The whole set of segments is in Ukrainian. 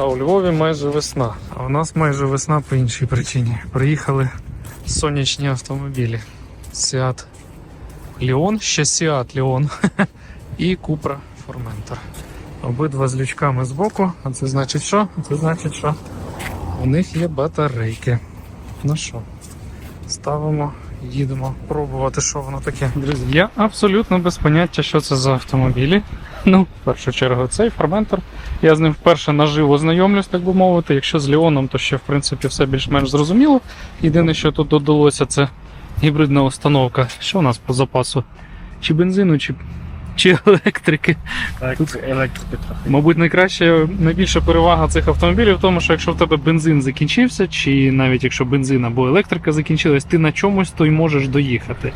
А у Львові майже весна. А у нас майже весна по іншій причині. Приїхали сонячні автомобілі. Seat Leon, ще Seat Leon і Cupra Formentor. Обидва з лючками збоку. А це значить що? Це значить, що у них є батарейки. Ну що, ставимо, їдемо пробувати, що воно таке. Друзі, я абсолютно без поняття, що це за автомобілі. Ну, в першу чергу, цей Formentor. Я з ним вперше наживо знайомлюсь, так би мовити. Якщо з Леоном, то ще в принципі все більш-менш зрозуміло. Єдине, що тут додалося, це гібридна установка. Що у нас по запасу? Чи бензину, чи, чи електрики. Тут електрики трохи. Мабуть, найкраща, найбільша перевага цих автомобілів в тому, що якщо в тебе бензин закінчився, чи навіть якщо бензин або електрика закінчилась, ти на чомусь то й можеш доїхати.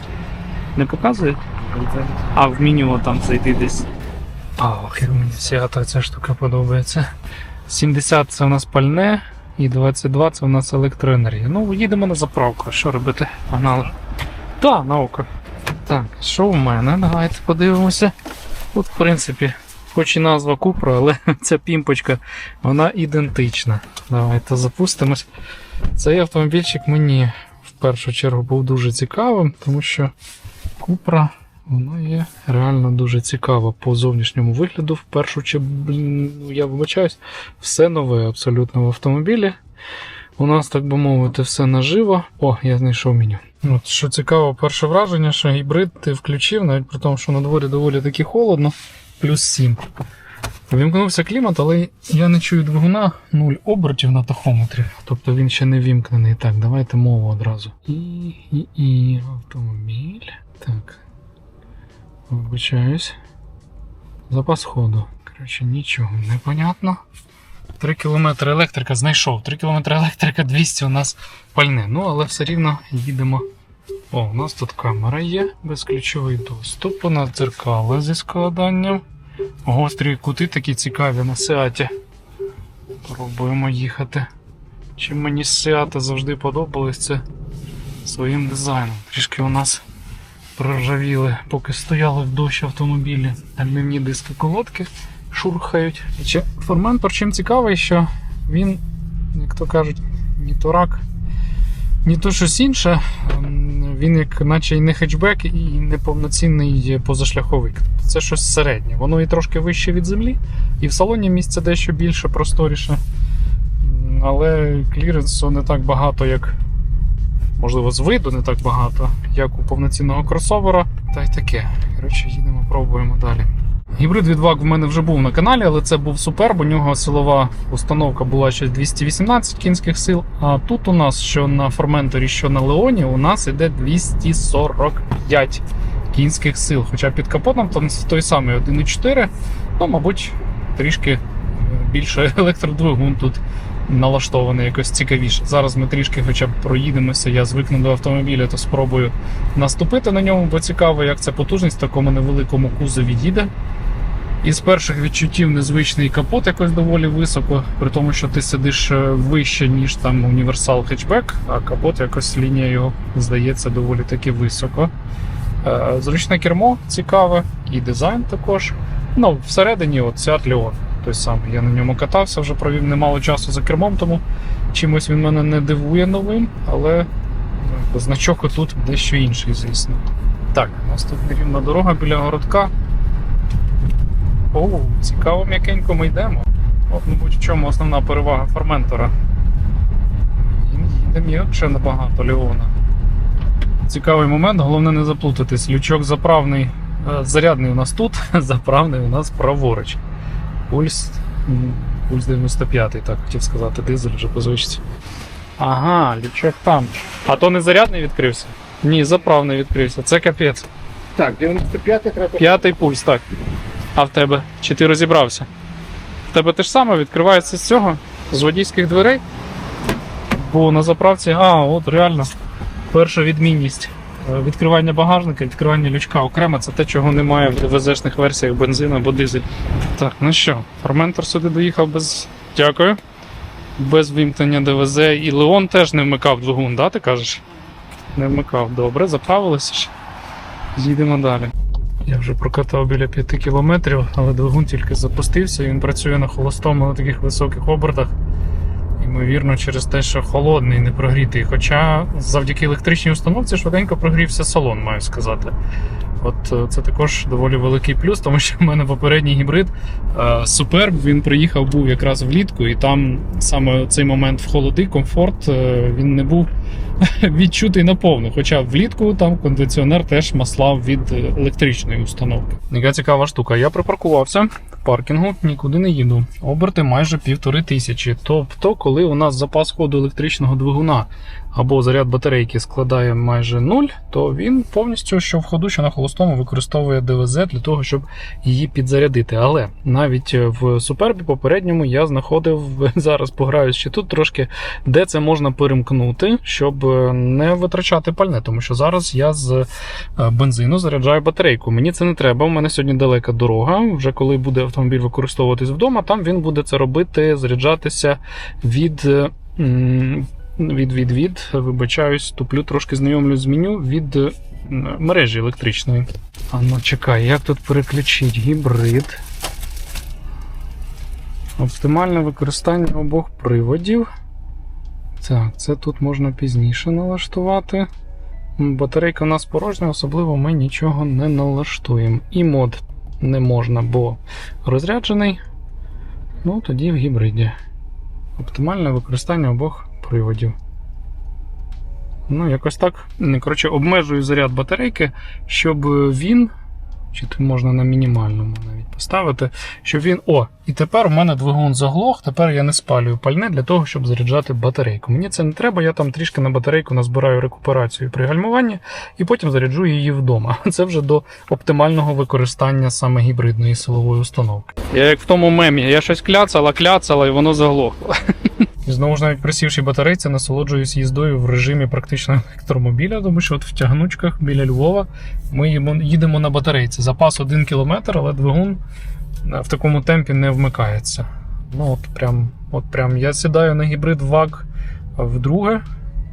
Не показує? А в меню там зайти десь. Ах, як мені вся ця штука подобається. 70 це у нас пальне, і 22 це у нас електроенергія. Ну, їдемо на заправку. Що робити? Погнали. Так, на око. Так, що в мене? Давайте подивимося. Тут, в принципі, хоч і назва Купра, але ця пімпочка, вона ідентична. Давайте запустимось. Цей автомобільчик мені в першу чергу був дуже цікавим, тому що Купра вона є реально дуже цікава по зовнішньому вигляду. В першу ну, я вибачаюсь, все нове абсолютно в автомобілі. У нас, так би мовити, все наживо. О, я знайшов меню. От, що цікаво, перше враження, що гібрид ти включив, навіть при тому, що на дворі доволі таки холодно, плюс 7. Вімкнувся клімат, але я не чую двигуна 0 обертів на тахометрі. Тобто він ще не вімкнений. Так, давайте мову одразу. І, і, і автомобіль. Так. Вибачаюсь. Запас ходу. Коротше, нічого не понятно. 3 км електрика знайшов. 3 км електрика 200 у нас пальне. Ну, але все рівно їдемо. О, у нас тут камера є, безключовий доступ. У нас дзеркало зі складанням. Гострі кути такі цікаві на Сеаті. Пробуємо їхати. Чим мені Сеати завжди подобались, це своїм дизайном. Трішки у нас проржавіли, поки стояли в дощ автомобілі. Альмівні диски колодки шурхають. Чи Форментор чим цікавий, що він, як то кажуть, ні то рак, ні то щось інше. Ем, Він як наче і не хетчбек, і не повноцінний позашляховик. Це щось середнє. Воно і трошки вище від землі, і в салоні місця дещо більше, просторіше. Але кліренсу не так багато, як можливо, з виду не так багато, як у повноцінного кросовера. Та й таке. Коротше, їдемо, пробуємо далі. Гібрид від VAG в мене вже був на каналі, але це був Суперб. У нього силова установка була ще 218 кінських сил. А тут у нас, що на Форменторі, що на Леоні, у нас іде 245 кінських сил. Хоча під капотом там той самий 1,4, ну, мабуть, трішки е, більше електродвигун тут налаштований якось цікавіше. Зараз ми трішки хоча б проїдемося, я звикну до автомобіля, то спробую наступити на ньому, бо цікаво, як ця потужність в такому невеликому кузові їде. Із перших відчуттів незвичний капот якось доволі високо, при тому, що ти сидиш е, вище, ніж там універсал хетчбек, а капот якось лінія його здається доволі таки високо. Е, Зручне кермо цікаве, і дизайн також. Ну, всередині от Seat Leon той самий. Я на ньому катався, вже провів немало часу за кермом, тому чимось він мене не дивує новим, але ну, значок тут дещо інший, звісно. Так, у нас тут нерівна дорога біля городка. О, цікаво, м'якенько ми йдемо. От, мабуть, в чому основна перевага Форментора. Він їде м'якше набагато Леона. Цікавий момент, головне не заплутатись. Лючок заправний, е, зарядний у нас тут, заправний у нас праворуч. Пульс. Пульс 95, так хотів сказати, дизель вже по звичці. Ага, лючок там. А то не зарядний відкрився? Ні, заправний відкрився. Це капець. Так, 95 треба. П'ятий пульс, так. А в тебе? Чи ти розібрався? В тебе те ж саме відкривається з цього, з водійських дверей. Бо на заправці, а, от реально, перша відмінність. Е, Відкривання багажника, відкривання лючка окремо це те, чого немає в ДВЗ-шних версіях бензину або дизель. Так, ну що, ферментор сюди доїхав без. Дякую. Без вимкнення ДВЗ. І Леон теж не вмикав двигун, да, ти кажеш? Не вмикав. Добре, заправилися ж. Їдемо далі. Я вже прокатав біля 5 кілометрів, але двигун тільки запустився, і він працює на холостому на таких високих обертах. Ймовірно, через те, що холодний, не прогрітий. Хоча завдяки електричній установці швиденько прогрівся салон, маю сказати. От е, це також доволі великий плюс, тому що в мене попередній гібрид Superb, він приїхав був якраз влітку, і там саме цей момент в холоди, комфорт, е, він не був відчутий наповну. Хоча влітку там кондиціонер теж маслав від е, електричної установки. Яка цікава штука. Я припаркувався паркінгу, нікуди не їду. Оберти майже півтори тисячі. Тобто, коли у нас запас ходу електричного двигуна або заряд батарейки складає майже нуль, то він повністю що в ходу, що на холостому використовує ДВЗ для того, щоб її підзарядити. Але навіть в супербі попередньому я знаходив зараз пограюсь ще тут трошки, де це можна перемкнути, щоб е, не витрачати пальне, тому що зараз я з е, бензину заряджаю батарейку. Мені це не треба. У мене сьогодні далека дорога. Вже коли буде автомобіль використовуватись вдома, там він буде це робити, заряджатися від. Від, від, від, вибачаюсь, туплю трошки знайомлюсь з меню від е, мережі електричної. А ну чекай, як тут переключити гібрид? Оптимальне використання обох приводів. Так, це тут можна пізніше налаштувати. Батарейка у нас порожня, особливо ми нічого не налаштуємо. І мод не можна, бо розряджений. Ну, тоді в гібриді. Оптимальне використання обох приводів. Ну, якось так. Коротше, обмежую заряд батарейки, щоб він. Чи тут можна на мінімальному навіть поставити, щоб він. О, і тепер у мене двигун заглох, тепер я не спалюю пальне для того, щоб заряджати батарейку. Мені це не треба, я там трішки на батарейку назбираю рекуперацію при гальмуванні і потім заряджу її вдома. Це вже до оптимального використання саме гібридної силової установки. Я як в тому мемі, я щось кляцала, кляцала і воно заглохло. І знову ж навіть при сівшій батарейці насолоджуюсь їздою в режимі практично електромобіля, тому що от в тягнучках біля Львова ми їдемо на батарейці. Запас 1 км, але двигун е, в такому темпі не вмикається. Ну от прям, от прям я сідаю на гібрид ВАГ вдруге.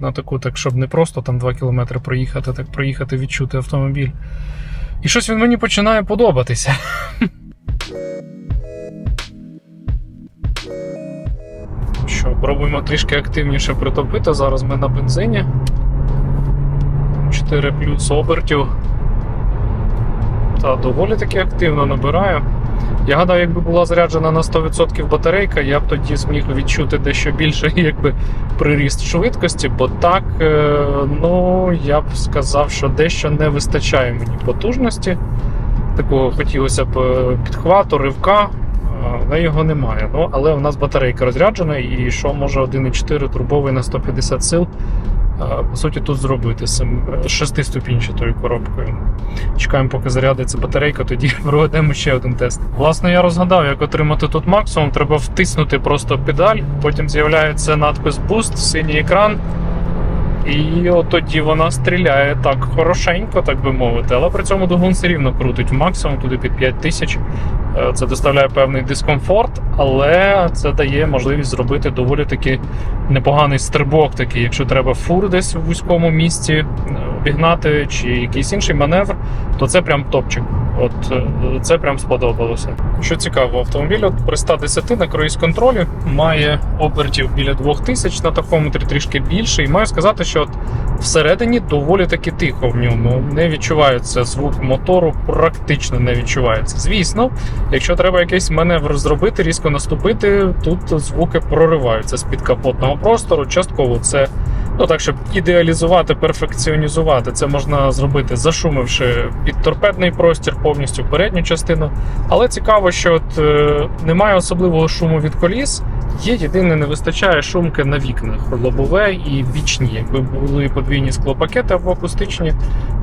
На таку, так щоб не просто там 2 км проїхати, так проїхати, відчути автомобіль. І щось він мені починає подобатися. Що, пробуємо трішки активніше притопити. Зараз ми на бензині. 4 плюс обертів. Та доволі таки активно набираю. Я гадаю, якби була заряджена на 100% батарейка, я б тоді зміг відчути дещо більше якби, приріст швидкості, бо так, е, ну, я б сказав, що дещо не вистачає мені потужності. Такого хотілося б е, підхвату, ривка, але його немає. Ну, але у нас батарейка розряджена, і що може 1,4 турбовий на 150 сил, е, по суті, тут зробити з е, шестиступінчатою коробкою. Чекаємо, поки зарядиться батарейка, тоді проведемо ще один тест. Власне, я розгадав, як отримати тут максимум. Треба втиснути просто педаль, потім з'являється надпис Boost, синій екран. І от тоді вона стріляє так хорошенько, так би мовити, але при цьому двигун все рівно крутить максимум туди під 5000. Е, Це доставляє певний дискомфорт, але це дає можливість зробити доволі таки непоганий стрибок, такий, якщо треба фур десь в вузькому місці е, обігнати чи якийсь інший маневр, то це прям топчик. От е, це прям сподобалося. Що цікаво, автомобіль от при 110 на круїз контролі має обертів біля 2000 на тахометрі трішки більше. І маю сказати, що всередині доволі таки тихо в ньому. Не відчувається звук мотору, практично не відчувається. Звісно, якщо треба якийсь маневр зробити, різко наступити, тут звуки прориваються з під капотного простору. Частково це ну так, щоб ідеалізувати, перфекціонізувати, це можна зробити, зашумивши під торпедний простір повністю передню частину. Але цікаво, що от, е, немає особливого шуму від коліс. Є єдине, не вистачає шумки на вікнах лобове і бічні. Якби були подвійні склопакети або акустичні,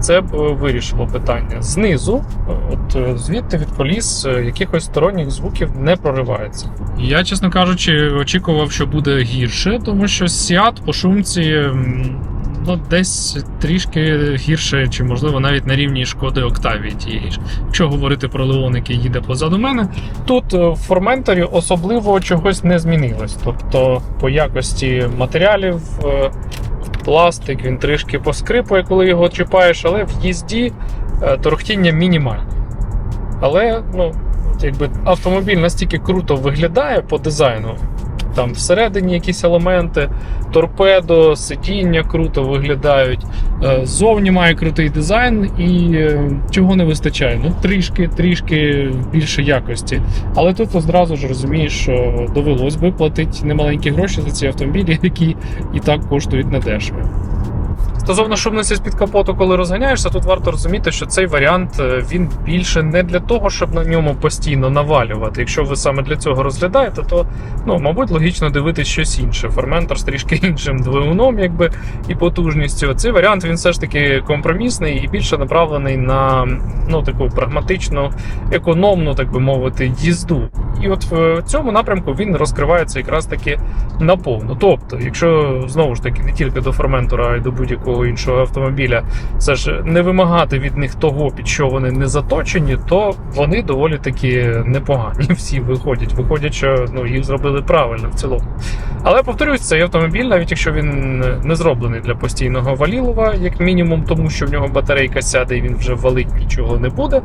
це б е, вирішило питання. Знизу, е, от е, звідти від коліс, якихось сторонніх звуків не проривається. Я, чесно кажучи, очікував, що буде гірше, тому що Сіат по шумці. Ну, десь трішки гірше, чи можливо навіть на рівні шкоди Октавії тієї ж. Якщо говорити про Леон, який їде позаду мене, тут е, в Форменторі особливо чогось не змінилось. Тобто, по якості матеріалів, е, пластик, він трішки поскрипує, коли його чіпаєш, але в їзді е, торохтіння мінімальне. Але, ну, якби автомобіль настільки круто виглядає по дизайну. Там всередині якісь елементи, торпедо, сидіння круто виглядають. Е, Ззовні має крутий дизайн і е, чого не вистачає? Ну, трішки, трішки більше якості. Але тут одразу ж розумієш, що довелось би платити немаленькі гроші за ці автомобілі, які і так коштують недешево. Стосовно шумності з-під капоту, коли розганяєшся, тут варто розуміти, що цей варіант е, він більше не для того, щоб на ньому постійно навалювати. Якщо ви саме для цього розглядаєте, то ну, мабуть, логічно дивитись щось інше. Ферментор з трішки іншим двигуном, якби і потужністю. Цей варіант він все ж таки компромісний і більше направлений на ну таку прагматичну, економну, так би мовити, їзду. І от в цьому напрямку він розкривається якраз таки наповну. Тобто, якщо знову ж таки не тільки до ферментора, а й до будь-якого іншого автомобіля, це ж не вимагати від них того, під що вони не заточені, то вони доволі таки непогані. Всі виходять. Виходять, що ну їх зробили правильно в цілому. Але повторюсь, цей автомобіль, навіть якщо він не зроблений для постійного валілова, як мінімум, тому що в нього батарейка сяде і він вже валить нічого не буде.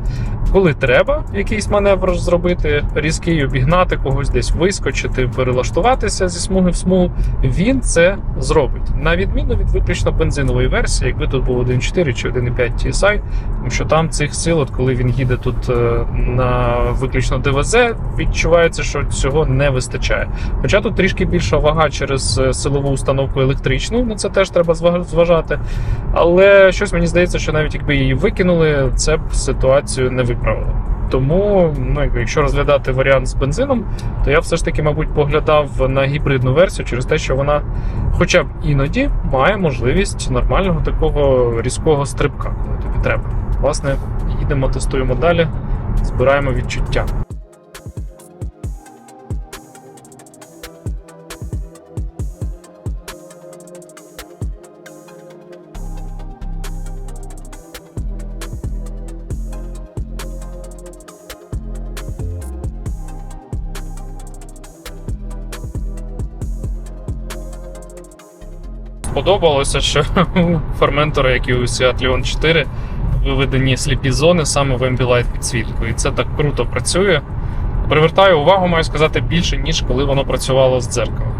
Коли треба якийсь маневр зробити, різкий обігнати когось десь вискочити, перелаштуватися зі смуги в смугу, він це зробить. На відміну від виключно бензинової версії, якби тут був 1.4 чи 1.5 TSI, тому що там цих сил, от коли він їде тут е, на виключно ДВЗ, відчувається, що цього не вистачає. Хоча тут трішки більша вага через е, силову установку електричну, на це теж треба зважати. Але щось мені здається, що навіть якби її викинули, це б ситуацію не виправило. Тому, ну, якщо розглядати варіант з бензином, то я все ж таки, мабуть, поглядав на гібридну версію через те, що вона хоча б іноді має можливість нормального такого різкого стрибка, коли тобі треба. Власне, їдемо, тестуємо далі, збираємо відчуття. Сподобалося, що у ферментора, як і у Seat Leon 4, виведені сліпі зони саме в Ambilight підсвітку. І це так круто працює. Привертаю увагу, маю сказати, більше, ніж коли воно працювало з дзеркалом.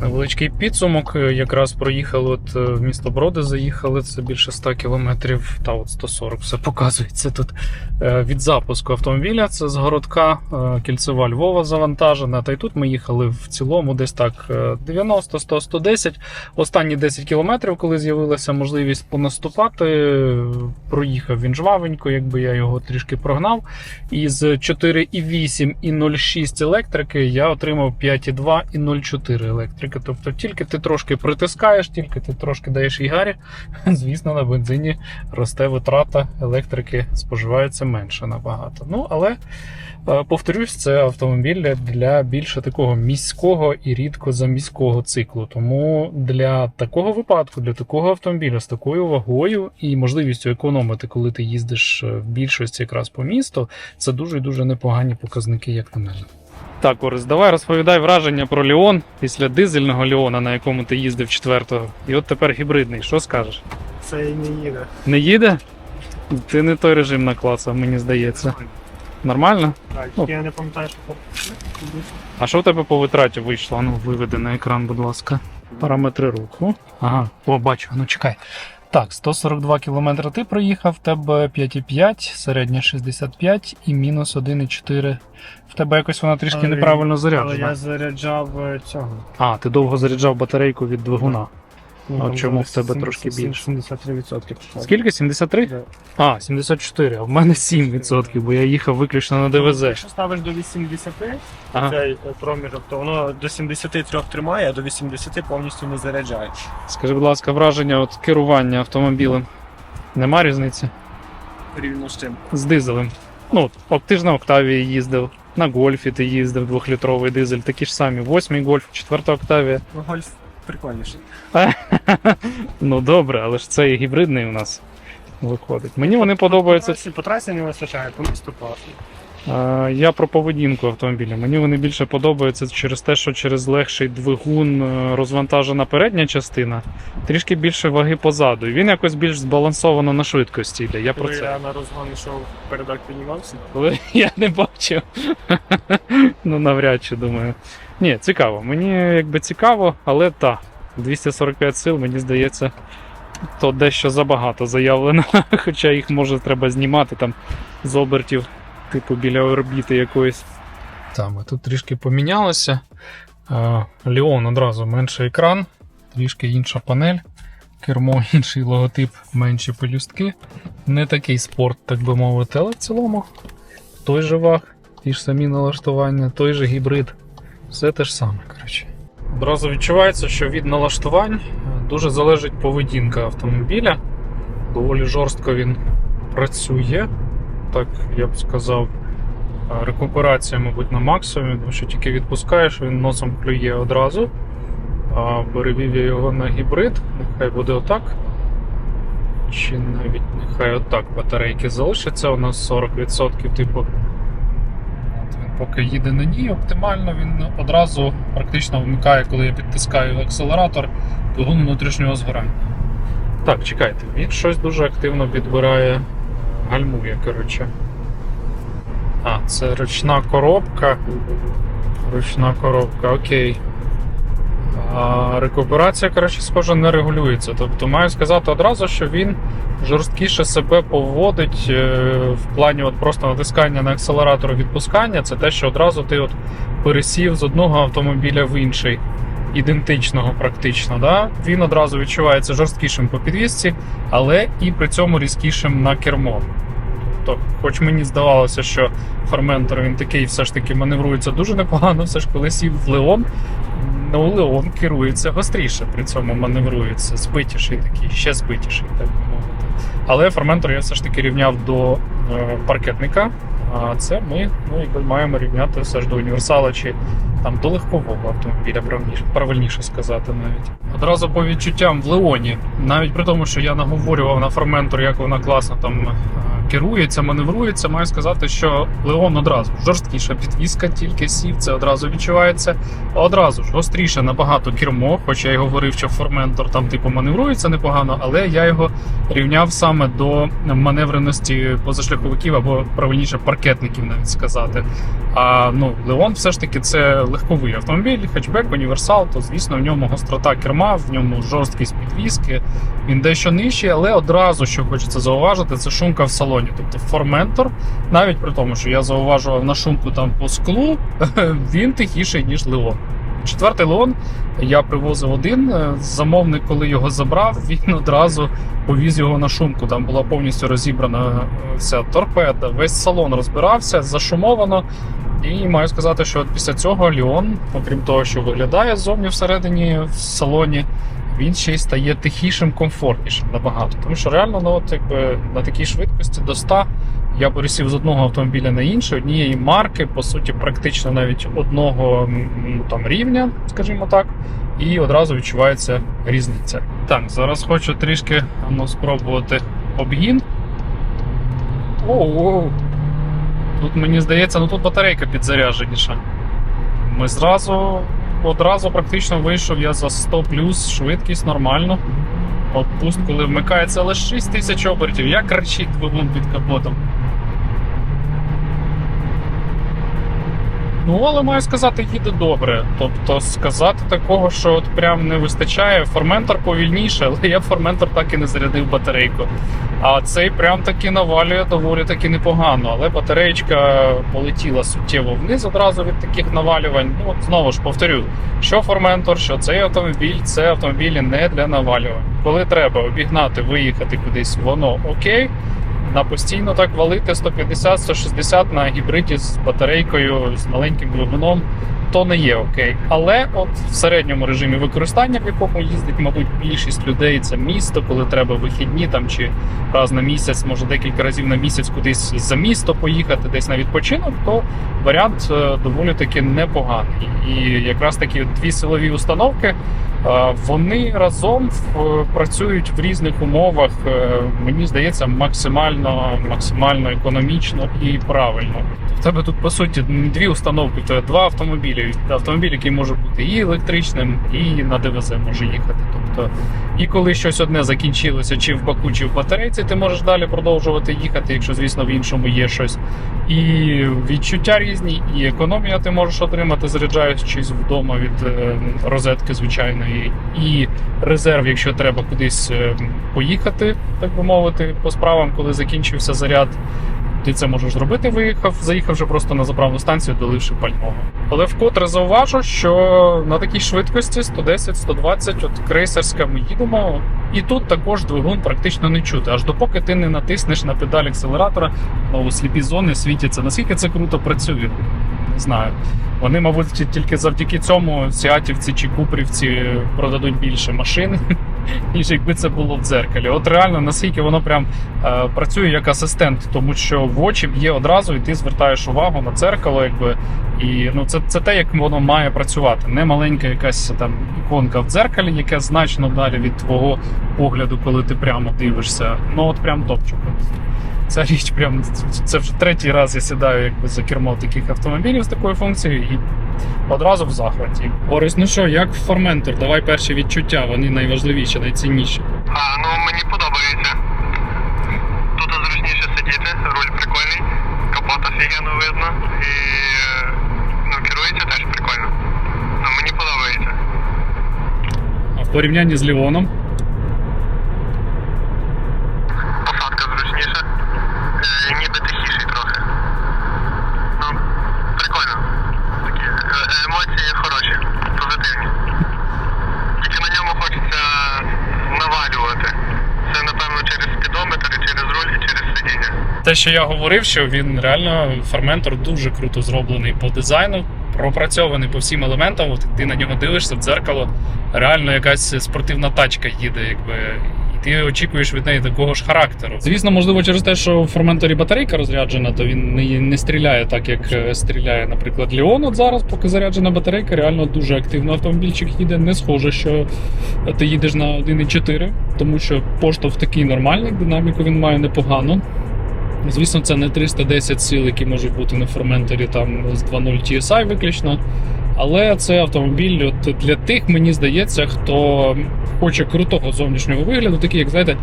Невеличкий підсумок. Якраз проїхали от е, в місто Броди, заїхали. Це більше 100 кілометрів, та от 140 все показується тут. Е, Від запуску автомобіля це з городка е, кільцева Львова завантажена. Та й тут ми їхали в цілому десь так е, 90, 100, 110. Останні 10 кілометрів, коли з'явилася можливість понаступати, е, проїхав він жвавенько, якби я його трішки прогнав. Із 4,8 і 0,6 електрики я отримав 5,2 і 0,4 електрики. Тобто тільки ти трошки притискаєш, тільки ти трошки даєш їй гарі, звісно, на бензині росте витрата електрики, споживається менше набагато. Ну, але е, повторюсь, це автомобіль для більше такого міського і рідко заміського циклу. Тому для такого випадку, для такого автомобіля з такою вагою і можливістю економити, коли ти їздиш е, в більшості якраз по місту, це дуже дуже непогані показники, як на мене. Так, Орис, давай розповідай враження про Ліон після дизельного Ліона, на якому ти їздив четвертого, і от тепер гібридний. Що скажеш? Це і не їде. Не їде? Ти не той режим наклацав, мені здається. Нормально? Так, Ну. я не пам'ятаю, що А що в тебе по витраті вийшло? Ну, виведи на екран, будь ласка. Параметри руху. Ага, о, бачу, ну чекай. Так, 142 км ти проїхав, в тебе 5,5, середня 65 і мінус 1,4. В тебе якось вона трішки Але- неправильно Але я заряджав е, цього. А, ти довго заряджав батарейку від двигуна. Ну, А чому в тебе трошки 70 більше? 73%. Скільки? 73? Да. А, 74, а в мене 7%, бо я їхав виключно на ДВЗ. Якщо ставиш до 80, Ага. цей е, проміжок, то воно до 73 тримає, а до 80 повністю не заряджає. Скажи, будь ласка, враження от керування автомобілем. Нема різниці? Рівно з чим. З дизелем. Ну, от ти ж на Октавії їздив, на гольфі ти їздив, двохлітровий дизель, такі ж самі. Восьмий гольф, четверта Октавія. Ну, гольф прикольніше. Ну добре, але ж це і гібридний у нас виходить. Мені вони подобаються. По трасі, не вистачає, по місту класно. Я про поведінку автомобіля. Мені вони більше подобаються через те, що через легший двигун е, розвантажена передня частина, трішки більше ваги позаду. І він якось більш збалансовано на швидкості йде. Я про це. я на розгон йшов, передок піднімався. Коли я не бачив. ну, навряд чи думаю. Ні, цікаво. Мені якби цікаво, але та. 245 сил, мені здається, то дещо забагато заявлено. Хоча їх може треба знімати там з обертів, типу біля орбіти якоїсь. Так, ми тут трішки помінялося. Е, Ліон одразу менший екран, трішки інша панель, кермо, інший логотип, менші пелюстки. Не такий спорт, так би мовити, але в цілому той же ваг, ті ж самі налаштування, той же гібрид. Все те ж саме, коротше. Одразу відчувається, що від налаштувань е, дуже залежить поведінка автомобіля. Доволі жорстко він працює. Так я б сказав, рекуперація, мабуть, на максимумі, тому що тільки відпускаєш, він носом клює одразу. А перевів я його на гібрид, нехай буде отак. Чи навіть нехай отак батарейки залишаться. У нас 40%, типу. Поки їде на ній, оптимально він одразу практично вмикає, коли я підтискаю акселератор двигун внутрішнього згорання. Так, чекайте, він щось дуже активно підбирає, гальмує, коротше. А, це ручна коробка. Ручна коробка, окей. Рекуперація, коротше, схоже, не регулюється. Тобто маю сказати одразу, що він жорсткіше себе поводить е, в плані от просто натискання на акселератор відпускання. Це те, що одразу ти от пересів з одного автомобіля в інший, ідентичного практично. Да? Він одразу відчувається жорсткішим по підвісці, але і при цьому різкішим на кермо. Тобто, хоч мені здавалося, що Ферментор він такий все ж таки маневрується дуже непогано, все ж коли сів в Леон, ну Леон керується гостріше, при цьому маневрується, збитіший такий, ще збитіший, так мовити. Але Ферментор я все ж таки рівняв до е, паркетника. А це ми ну, якби маємо рівняти все ж до універсала чи там до легкового автомобіля, правильніше, правильніше сказати навіть. Одразу по відчуттям в Леоні, навіть при тому, що я наговорював на Ферментор, як вона класно там е, керується, маневрується, маю сказати, що Леон одразу жорсткіша підвізка, тільки сів, це одразу відчувається. Одразу ж гостріше набагато кермо, хоч я й говорив, що Форментор там типу маневрується непогано, але я його рівняв саме до маневреності позашляховиків або правильніше паркетників, навіть сказати. А ну, Леон все ж таки це легковий автомобіль, хетчбек, універсал, то звісно в ньому гострота керма, в ньому жорсткість підвізки. Він дещо нижчий, але одразу, що хочеться зауважити, це шумка в салоні. Тобто Форментор, навіть при тому, що я зауважував на шумку там по склу, він тихіший, ніж Леон. Четвертий Леон я привозив один. е, Замовник, коли його забрав, він одразу повіз його на шумку. Там була повністю розібрана е, вся торпеда, весь салон розбирався, зашумовано. І маю сказати, що після цього Ліон, окрім того, що виглядає ззовні всередині в салоні, він ще й стає тихішим, комфортнішим набагато. Тому що реально ну, от, якби, на такій швидкості до 100 я пересів з одного автомобіля на інший, однієї марки, по суті, практично навіть одного там, рівня, скажімо так, і одразу відчувається різниця. Так, зараз хочу трішки ну, спробувати обгін. Оу, Тут мені здається, ну тут батарейка підзарядженіша. Ми зразу одразу практично вийшов я за 100 плюс, швидкість нормально. Отпуск, коли вмикається лише 6 тисяч обертів, як кричить двигун під капотом. Ну, але маю сказати, їде добре. Тобто сказати такого, що от прям не вистачає. Ферментор повільніше, але я ферментор так і не зарядив батарейку. А цей прям таки навалює доволі таки непогано. Але батареєчка полетіла суттєво вниз одразу від таких навалювань. Ну, знову ж повторю, що ферментор, що цей автомобіль це автомобілі не для навалювань. Коли треба обігнати, виїхати кудись, воно окей. На постійно так валити 150-160 на гібриді з батарейкою, з маленьким двигуном, то не є окей. Але от в середньому режимі використання, в якому їздить, мабуть, більшість людей, це місто, коли треба вихідні там чи раз на місяць, може декілька разів на місяць кудись за місто поїхати, десь на відпочинок, то варіант е, доволі таки непоганий. І якраз такі дві силові установки. е, Вони разом працюють в різних умовах. е, Мені здається, максимально, максимально економічно і правильно. В тебе тут по суті дві установки, тебе два автомобілі. Автомобіль, який може бути і електричним, і на ДВЗ може їхати. Тобто, і коли щось одне закінчилося, чи в баку, чи в батарейці, ти можеш далі продовжувати їхати, якщо, звісно, в іншому є щось. І відчуття різні, і економія ти можеш отримати, заряджаючись вдома від е, розетки звичайної, і резерв, якщо треба кудись е, поїхати, так би мовити, по справам, коли закінчився заряд. Ти це можеш зробити, виїхав, заїхавши просто на заправну станцію, доливши пального. Але вкотре зауважу, що на такій швидкості 110-120, от крейсерська ми їдемо, і тут також двигун практично не чути. Аж допоки ти не натиснеш на педаль акселератора, знову сліпі зони світяться. Наскільки це круто працює? Не знаю. Вони, мабуть, ті- тільки завдяки цьому сіатівці чи купрівці продадуть більше машин, ніж якби це було в дзеркалі. От реально, наскільки воно прям е, працює як асистент, тому що в очі б'є одразу, і ти звертаєш увагу на дзеркало, якби. І ну, це, це те, як воно має працювати. Не маленька якась там іконка в дзеркалі, яке значно далі від твого погляду, коли ти прямо дивишся. Ну от прям топчик. Ця річ прям це вже третій раз я сідаю якби за кермо таких автомобілів з такою функцією і одразу в захваті. Борис, ну що, як Форментор? Давай перші відчуття, вони найважливіші, найцінніші. А, ну мені подобається. Тут зручніше сидіти, руль прикольний, капот офігенно видно і е, ну, керується теж прикольно. Ну, мені подобається. А в порівнянні з Ліоном. Посадка зручніша. Е, ніби тихіший трохи. Ну, прикольно. Такі е, емоції хороші, позитивні. Тільки на ньому хочеться навалювати. Це напевно через спідометр, і через руль і через сидіння. Те, що я говорив, що він реально ферментор дуже круто зроблений по дизайну, пропрацьований по всім елементам. От ти на нього дивишся в дзеркало, реально якась спортивна тачка їде, якби. Ти очікуєш від неї такого ж характеру. Звісно, можливо, через те, що в ферменторі батарейка розряджена, то він не, не стріляє так, як е, стріляє, наприклад, Леон. От зараз, поки заряджена батарейка, реально дуже активно автомобільчик їде. Не схоже, що ти їдеш на 1,4, тому що поштовх такий нормальний, динаміку він має непогану. Звісно, це не 310 сил, які можуть бути на ферменторі там з 2.0 TSI виключно. Але це автомобіль от для тих, мені здається, хто хоче крутого зовнішнього вигляду, такий, як знаєте,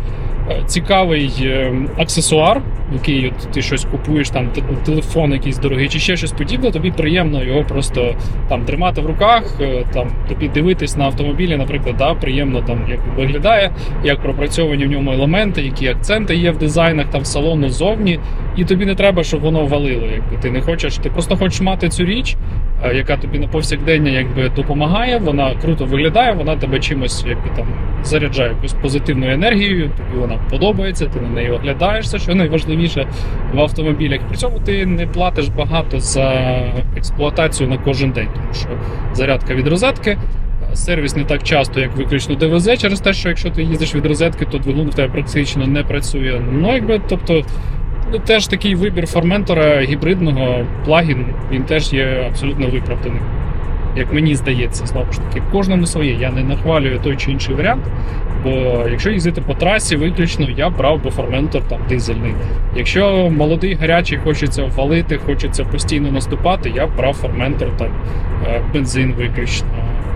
е, цікавий е, аксесуар, який от ти щось купуєш, там телефон якийсь дорогий, чи ще щось подібне, тобі приємно його просто там тримати в руках, е, там тобі дивитись на автомобілі, наприклад, да, приємно там як виглядає, як пропрацьовані в ньому елементи, які акценти є в дизайнах там салону ззовні, і тобі не треба, щоб воно валило. Якби ти не хочеш, ти просто хочеш мати цю річ, е, яка тобі на повсякдення якби допомагає. Вона круто виглядає, вона тебе чимось якби там заряджає якусь позитивною енергією. Тобі вона подобається, ти на неї оглядаєшся, що найважливіше в автомобілях. При цьому ти не платиш багато за експлуатацію на кожен день, тому що зарядка від розетки. Сервіс не так часто, як виключно ДВЗ, через те, що якщо ти їздиш від розетки, то двигун в тебе практично не працює. Ну, якби, тобто, теж такий вибір ферментора гібридного плагін, він теж є абсолютно виправданим. Як мені здається, знову ж таки, кожному своє. Я не нахвалюю той чи інший варіант. Бо якщо їздити по трасі, виключно я брав би ферментор там дизельний. Якщо молодий гарячий хочеться валити, хочеться постійно наступати, я брав ферментор там е, бензин виключно.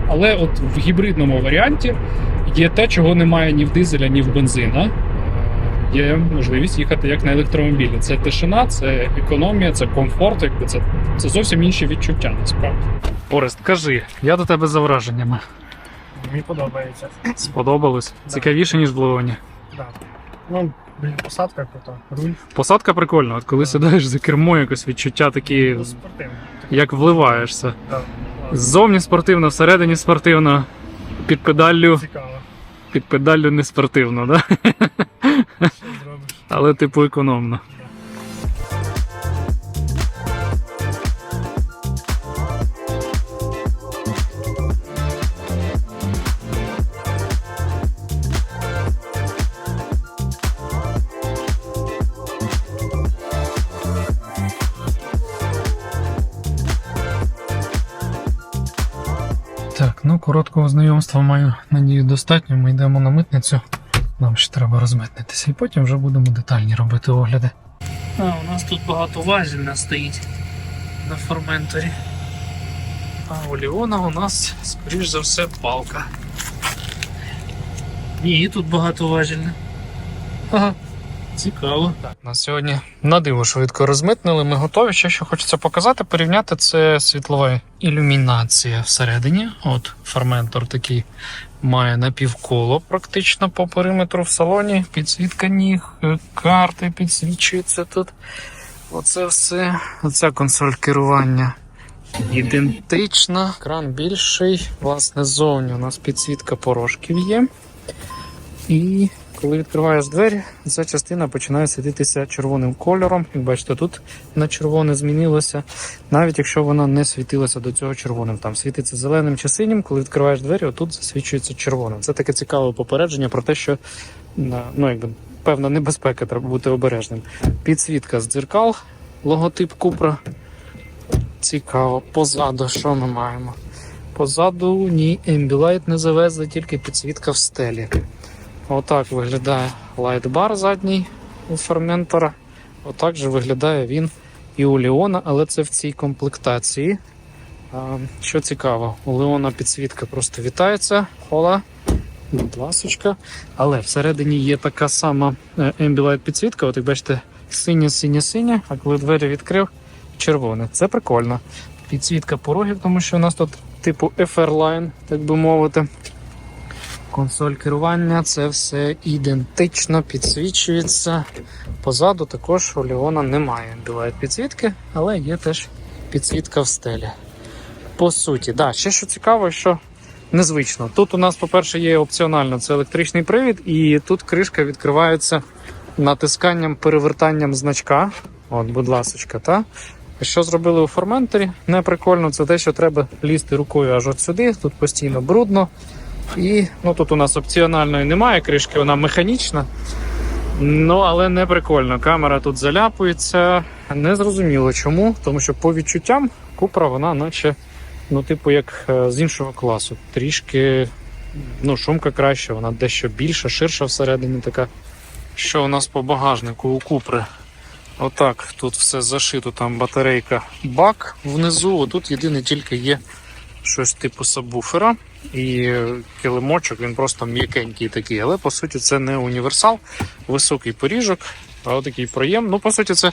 Але от в гібридному варіанті є те, чого немає ні в дизеля, ні в бензина. Є можливість їхати як на електромобілі. Це тишина, це економія, це комфорт, якби це, це зовсім інші відчуття насправді. Орест, кажи, я до тебе за враженнями. Мені подобається. Сподобалось? Цікавіше, ніж в Леоні. Да. Ну, блін, посадка крута. Руль Посадка прикольна, от коли Так. сідаєш за кермо, якось відчуття такі, ну, як вливаєшся. Так. Ззовні спортивно, всередині спортивно, під педаллю, Цікаво. під педаллю не спортивно, да? Але типу економно. Так, ну короткого знайомства маю надію достатньо. Ми йдемо на митницю. Нам ще треба розмитнитися, і потім вже будемо детальні робити огляди. А, у нас тут багато важільна стоїть на ферменторі. А у Ліона у нас, скоріш за все, палка. Ні, тут багато важільне. Ага. Цікаво. Так, на сьогодні на диво швидко розмитнили. Ми готові. Ще що хочеться показати, порівняти це світлова ілюмінація всередині. От ферментор такий має напівколо практично по периметру в салоні. Підсвітка ніг, е, карти підсвічуються тут. Оце все. Оця консоль керування ідентична. Кран більший. Власне, ззовні у нас підсвітка порожків є. І коли відкриваєш двері, ця частина починає світитися червоним кольором. Як бачите, тут на червоне змінилося. Навіть якщо вона не світилася до цього червоним, там світиться зеленим чи синім, коли відкриваєш двері, отут засвічується червоним. Це таке цікаве попередження про те, що ну, якби, певна небезпека, треба бути обережним. Підсвітка з дзеркал, логотип Купра. Цікаво. Позаду що ми маємо? Позаду ні, Ambilight не завезли, тільки підсвітка в стелі. Отак виглядає лайтбар задній у ферментора. Отак же виглядає він і у Леона, але це в цій комплектації. Що цікаво, у Леона підсвітка просто вітається. Хола, будь ласочка. Але всередині є така сама е, Ambilight підсвітка. От як бачите, синє, а коли двері відкрив, червоне. Це прикольно. Підсвітка порогів, тому що у нас тут типу FR-Line, так би мовити. Консоль керування, це все ідентично підсвічується. Позаду також у Леона немає білої підсвітки, але є теж підсвітка в стелі. По суті, да, ще що цікаво, що незвично. Тут у нас, по-перше, є опціонально це електричний привід, і тут кришка відкривається натисканням, перевертанням значка. От, будь ласочка, та? Що зробили у ферменторі? Не прикольно, це те, що треба лізти рукою аж от сюди. Тут постійно брудно. І ну, тут у нас опціональної немає кришки, вона механічна. Ну, але не прикольно. Камера тут заляпується. Не зрозуміло чому, тому що по відчуттям Купра вона наче, ну, типу, як е, з іншого класу. Трішки ну, шумка краща, вона дещо більша, ширша всередині така. Що у нас по багажнику у Купри? Отак, тут все зашито, там батарейка бак внизу. Тут єдине тільки є щось типу сабвуфера і килимочок, він просто м'якенький такий, але по суті це не універсал, високий поріжок, а отакий проєм. Ну, по суті, це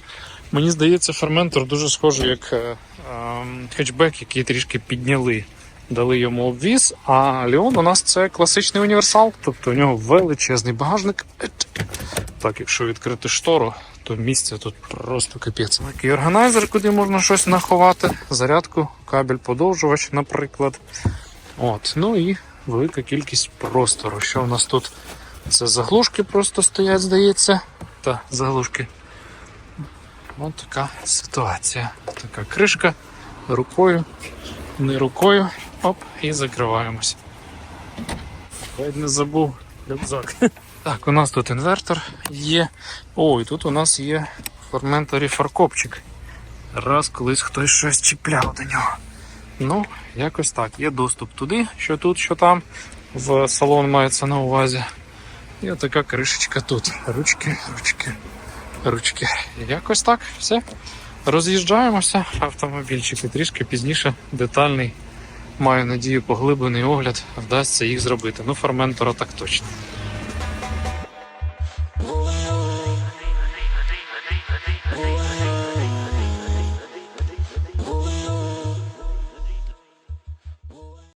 мені здається, ферментор дуже схожий як е, е, хетчбек, який трішки підняли, дали йому обвіз. А Леон у нас це класичний універсал, тобто у нього величезний багажник. Так, якщо відкрити штору, то місця тут просто капець. Такий органайзер, куди можна щось наховати, зарядку, кабель подовжувач, наприклад. От, ну і велика кількість простору. Що у нас тут? Це заглушки просто стоять, здається. Та заглушки. Ось така ситуація. Така кришка рукою, не рукою. Оп, і закриваємось. Ледь не забув рюкзак. Так, у нас тут інвертор є. О, і тут у нас є в ферменторі фаркопчик. Раз колись хтось щось чіпляв до нього. Ну, якось так. Є доступ туди, що тут, що там. В салон мається на увазі. І така кришечка тут. Ручки, ручки, ручки. Якось так. Все. Роз'їжджаємося. Автомобільчики трішки пізніше, детальний. Маю надію, поглиблений огляд, вдасться їх зробити. Ну, ферментора так точно.